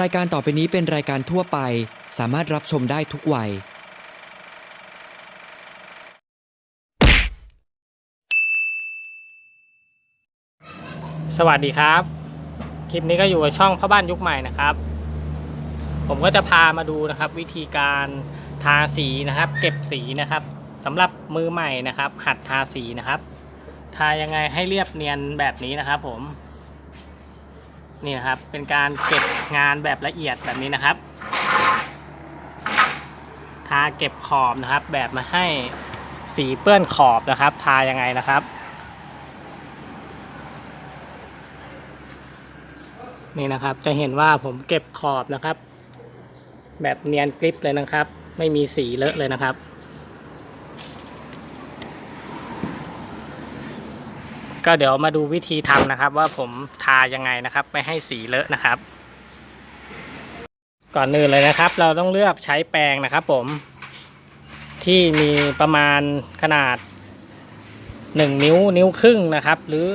รายการต่อไปนี้เป็นรายการทั่วไป สามารถรับชมได้ทุกวัย สวัสดีครับ คลิปนี้ก็อยู่กับช่องพ่อบ้านยุคใหม่นะครับ ผมก็จะพามาดูนะครับ วิธีการทาสีนะครับ เก็บสีนะครับสำหรับมือใหม่นะครับ หัดทาสีนะครับ ทายังไงให้เรียบเนียนแบบนี้นะครับ ผม นี่นะครับ เป็นการเก็บงานแบบละเอียดแบบนี้นะครับ ทาเก็บขอบนะครับ แบบมาให้สีเปื้อนขอบนะครับ ทายังไงนะครับ นี่นะครับจะเห็นว่าผมเก็บขอบนะครับ แบบเนียนกริปเลยนะครับ ไม่มีสีเลอะเลยนะครับ ก็เดี๋ยวมาดูวิธีทำนะครับ ว่าผมทายังไงนะครับ ไม่ให้สีเลอะนะครับ ก่อนอื่นเลยนะครับ เราต้องเลือกใช้แปรงนะครับผมที่มีประมาณขนาด 1 นิ้วนิ้วครึ่งนะครับ หรือ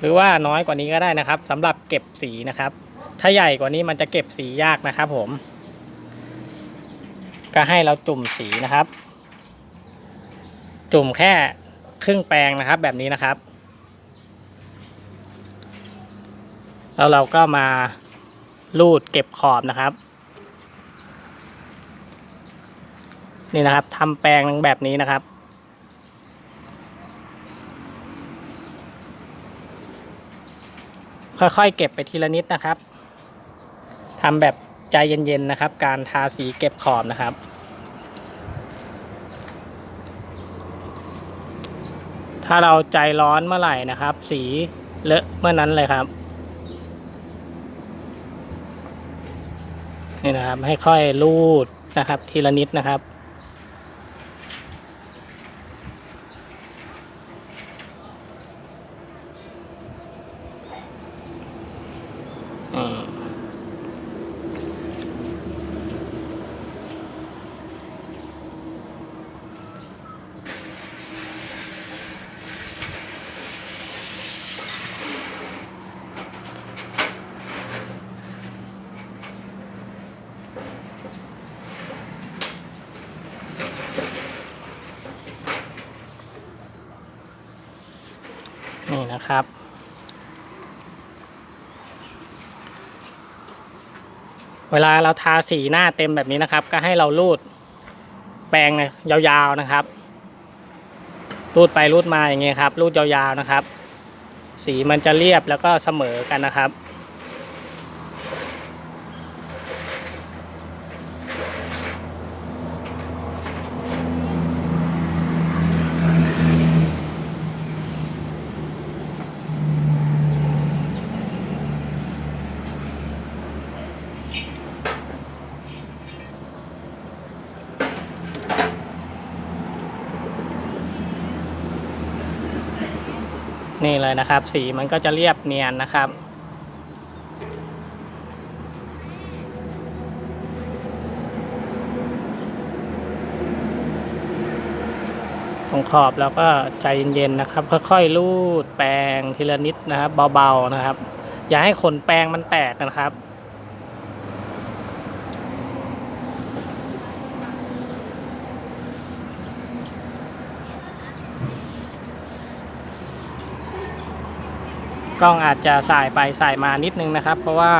หรือว่าน้อยกว่านี้ก็ได้นะครับสำหรับเก็บสีนะครับ ถ้าใหญ่กว่านี้มันจะเก็บสียากนะครับ ผม ก็ให้เราจุ่มสีนะครับ จุ่มแค่ ครึ่งแปรงนะครับแบบนี้นะครับ แล้วเราก็มาลูดเก็บขอบนะครับ นี่นะครับทำแปรงแบบนี้นะครับค่อยๆ เก็บไปทีละนิดนะครับ ทำแบบใจเย็นๆ นะครับ การทาสีเก็บขอบนะครับ ถ้าเราใจร้อนเมื่อไหร่นะครับ สีเลอะเมื่อนั้นเลยครับ นี่นะครับให้ค่อยลูดนะครับ ทีละนิดนะครับ นี่นะครับ เวลาเราทาสีหน้าเต็มแบบนี้นะครับ ก็ให้เราลูดแปรงเนี่ยยาวๆนะครับ รูดไปรูดมาอย่างเงี้ยครับรูดยาวๆนะครับ สีมันจะเรียบแล้วก็เสมอกันนะครับ นี่เลยนะครับ สีมันก็จะเรียบเนียนนะครับ ตรงขอบเราก็ใจเย็นๆนะครับ ค่อยๆลูดแปรงทีละนิดนะครับ เบาๆนะครับ อย่าให้ขนแปรงมันแตกนะครับ กล้องอาจจะสายไปสายมานิดนึงนะครับ เพราะว่า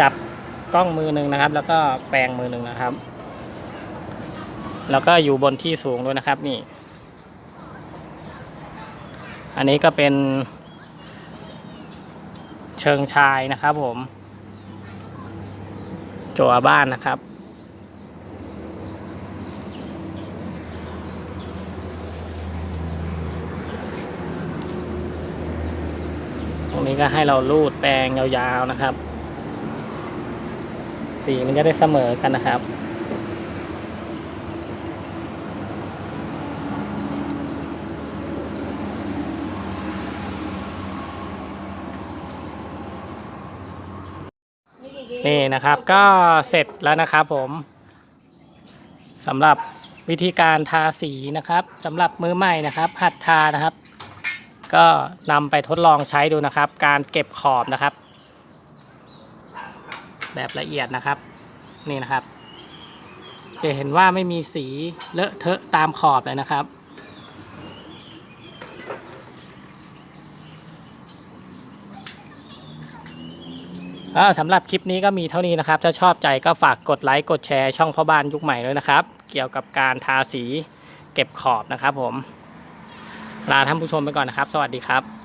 จับกล้องมือหนึ่งนะครับ แล้วก็แปรงมือหนึ่งนะครับ แล้วก็อยู่บนที่สูงด้วยนะครับนี่ อันนี้ก็เป็น เชิงชายนะครับผม จัวบ้านนะครับ รงนี้ก็ให้เราลูดแปรงยาวๆนะครับ สีมันจะได้เสมอกันนะครับนี่นะครับก็เสร็จแล้วนะครับผมสำหรับวิธีการทาสีนะครับสำหรับมือใหม่นะครับ หัดทานะครับ ก็นำไปทดลองใช้ดูนะครับ การเก็บขอบนะครับ แบบละเอียดนะครับ นี่นะครับ จะเห็นว่าไม่มีสีเลอะเทอะตามขอบเลยนะครับสำหรับคลิปนี้ก็มีเท่านี้นะครับ ถ้าชอบใจก็ฝากกดไลค์กดแชร์ช่องพ่อบ้านยุคใหม่ด้วยนะครับ เกี่ยวกับการทาสีเก็บขอบนะครับผม ลาท่านผู้ชมไปก่อนนะครับ สวัสดีครับ